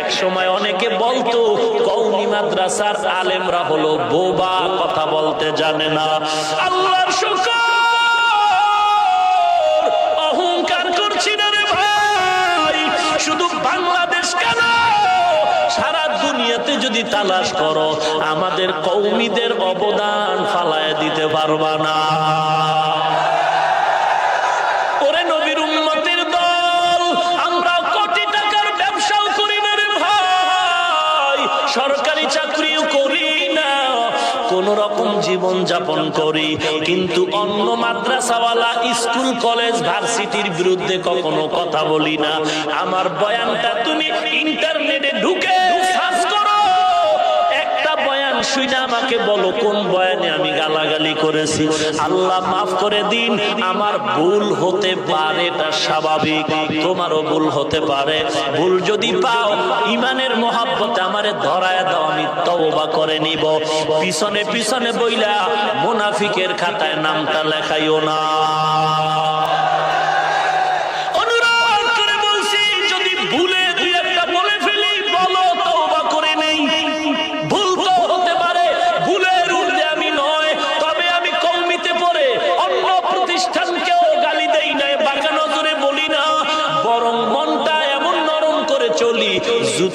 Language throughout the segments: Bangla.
এক সময় অনেকে বলতো কৌমি মাদ্রাসার আলেমরা হলো বোবা, কথা বলতে জানে না। আল্লাহর অহংকার করছি না রে ভাই। শুধু বাংলাদেশ কেন? সারা দুনিয়াতে যদি তালাশ করো, আমাদের কৌমিদের অবদান ফালায় দিতে পারবা না। ওরে কোন রকম জীবন যাপন করি। কিন্তু অন্য মাদ্রাসাওয়ালা, স্কুল, কলেজ, ভার্সিটির বিরুদ্ধে কখনো কথা বলি না। আমার বয়ানটা তুমি ইন্টারনেটে ঢুকে শুনে আমাকে বলো, কোন বয়ানে আমি গালাগালি করেছি? আল্লাহ মাফ করে দিন, আমার ভুল হতে পারে, এটা স্বাভাবিক। তোমারও ভুল হতে পারে। ভুল যদি পাও, ইমানের মহাব্বতে আমারে ধরায় দাও, আমি তওবা করে নিব। পিছনে পিছনে বইলা মুনাফিকের খাতায় নামটা লেখাইও না।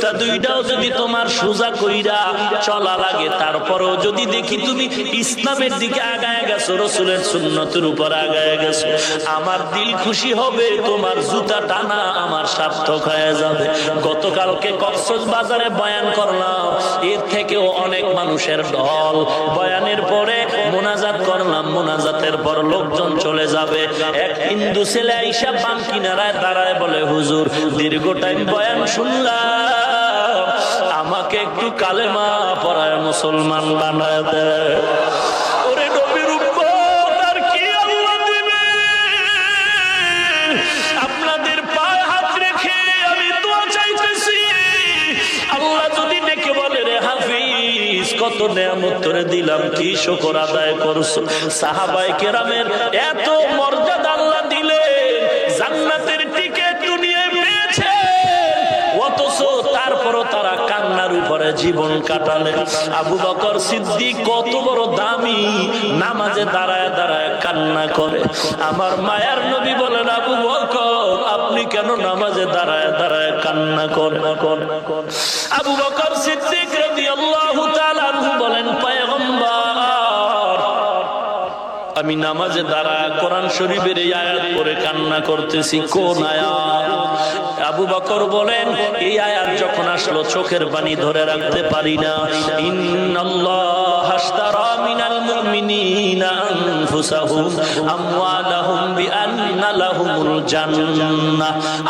জুতা দুইটাও যদি তোমার সোজা কইরা চলা লাগে, তারপরেও যদি দেখি তুমি ইসলামের দিকে আগায় গেছো, রসুলের সুন্নতের উপর আগায় গেছো, আমার দিল খুশি হবে, তোমার জুতা টানা আমার সার্থক হয়ে যাবে। গতকালকে কক্সস বাজারে বয়ান করলাম, এর থেকেও অনেক মানুষের ঢল বয়ানের পরে মোনাজাত করলাম, মোনাজাতের পর লোকজন চলে যাবে। এক হিন্দু ছেলে আইসা পান কিনারায় দাঁড়ায় বলে, হুজুর, দীর্ঘ টাইম বয়ান শুনলাম। আমাকে একটু কালেমা পড়ায় মুসলমান বানায় হাফিজ, কত দিলাম, কি শকর আদায় করছ? সাহাবাই কেরামের এত মর্যাদা জীবন কাটালেন। আবু বকর সিদ্দিক কত বড় দামি নামাজে দাঁড়ায় দাঁড়ায় কান্না করে। আমার মায়ার নবী বলেন, আবু বকর, আপনি কেন নামাজে দাঁড়ায় দাঁড়ায় কান্না করেন? আবু বকর সিদ্দিক রাদিয়াল্লাহু তাআলা বলেন আমি নামাজে দাঁড়ায় কোরআন শরীফের এই আয়াত পরে কান্না করতেছি। কোন আয়াত? আবু বকর বলেন, এই আয়াত যখন আসলো, চোখের পানি ধরে রাখতে পারি না।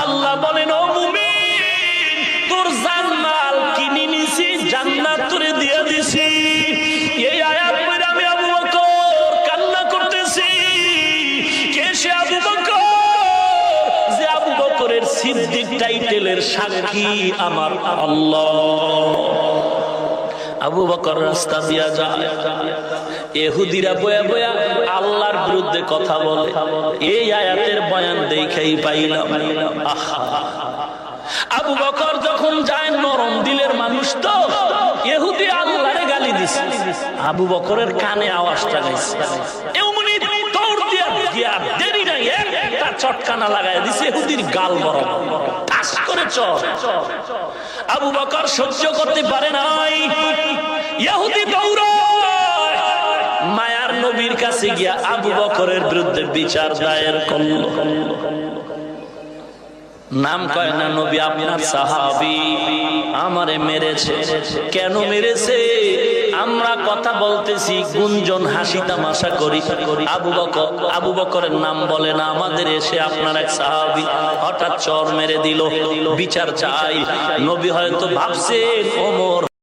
আল্লাহ বলেন, ও টাইটেলের সাক্ষী আমার আল্লাহ। আবু বকর রাস্তা দিয়া যায়। এহুদিরা বয়া বয়া আল্লাহর বিরুদ্ধে কথা বলে। এই আয়াতের বয়ান দেখাই পাইলাম। আবু বকর যখন যায়, নরম দিলের মানুষ তো এহুদি আল্লাহরে গালি দিছে। আবু বকরের কানে আওয়াজটা গাইছে। এমনি দৌড় দিয়া দেরি নাই একটা চটকানা লাগায় দিছে এহুদির গাল বড় টাস করে চল আবু বকর সহ্য করতে পারে নাই। ইহুদি দৌড়ায় মায়ার নবীর কাছে গিয়া আবু বকরের বিরুদ্ধে বিচার দায়ের করল। নাম কয় না, নবী, আপনার সাহাবি আমারে মেরেছে। কেন মেরেছে? আমরা কথা বলতেছি, গুঞ্জন, হাসি, তামাশা করি আবু বকর, আবু বকরের নাম বলে না, আমাদের এসে আপনার এক সাহাবি হঠাৎ চর মেরে দিল। বিচার চাই। নবী হয়তো ভাবছেন, ওমর